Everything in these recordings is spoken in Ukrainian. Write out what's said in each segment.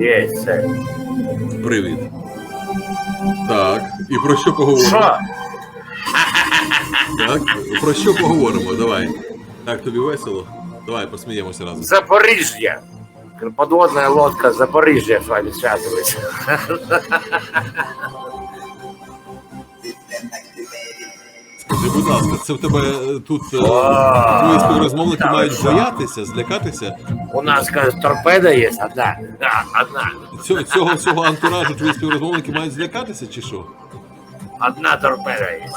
Є, це. Привіт. Так, і про що поговоримо? Що? Так, про що поговоримо? Давай. Так, тобі весело? Давай посміємося разом. Запоріжжя. Подводная лодка Запоріжжя з вами связывается. Скажи, будь ласка, це в тебе е, тут е, А, твої співрозмовники та ви мають що? боятися, злякатися? У нас, кажется, торпеда є одна. Да, одна. Цього, цього всього антуражу твої співрозмовники мають злякатися чи що? Одна торпеда є.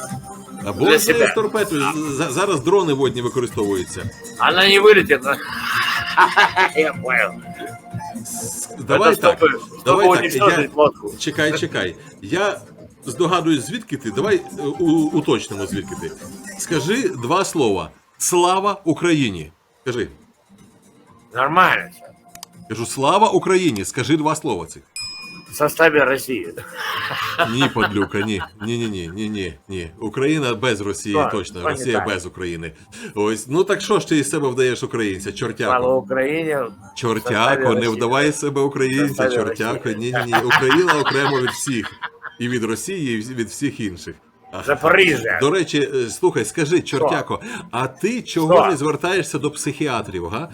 Або Для з себе. торпедою. За- Зараз дрони водні використовуються. Она не вылетит. но- Я понял. Давай Это так. чтобы, чтобы Давай так. уничтожить Я... лодку. Чекай, чекай. Я здогадуюсь, звідки ти. Давай е, у- уточнимо, звідки ти. Скажи два слова. Слава Україні. Скажи. Нормально. Кажу, слава Україні. Скажи два слова цих. В составе России. Ні, подлюка, ні. Ні, ні, ні, ні, ні, ні. Україна без Росії Так, точно. то не Росія так. без України. Ось, ну так що ж ти із себе вдаєш українця? Слава Україні. Чортяко, не вдавай себе українця, чортяко. Ні, ні, ні. Україна окремо від всіх. І від Росії, і від всіх інших. Запоріжжя. До речі, е, слухай, скажи, чортяко, а ти чого Що? не звертаєшся до психіатрів, га?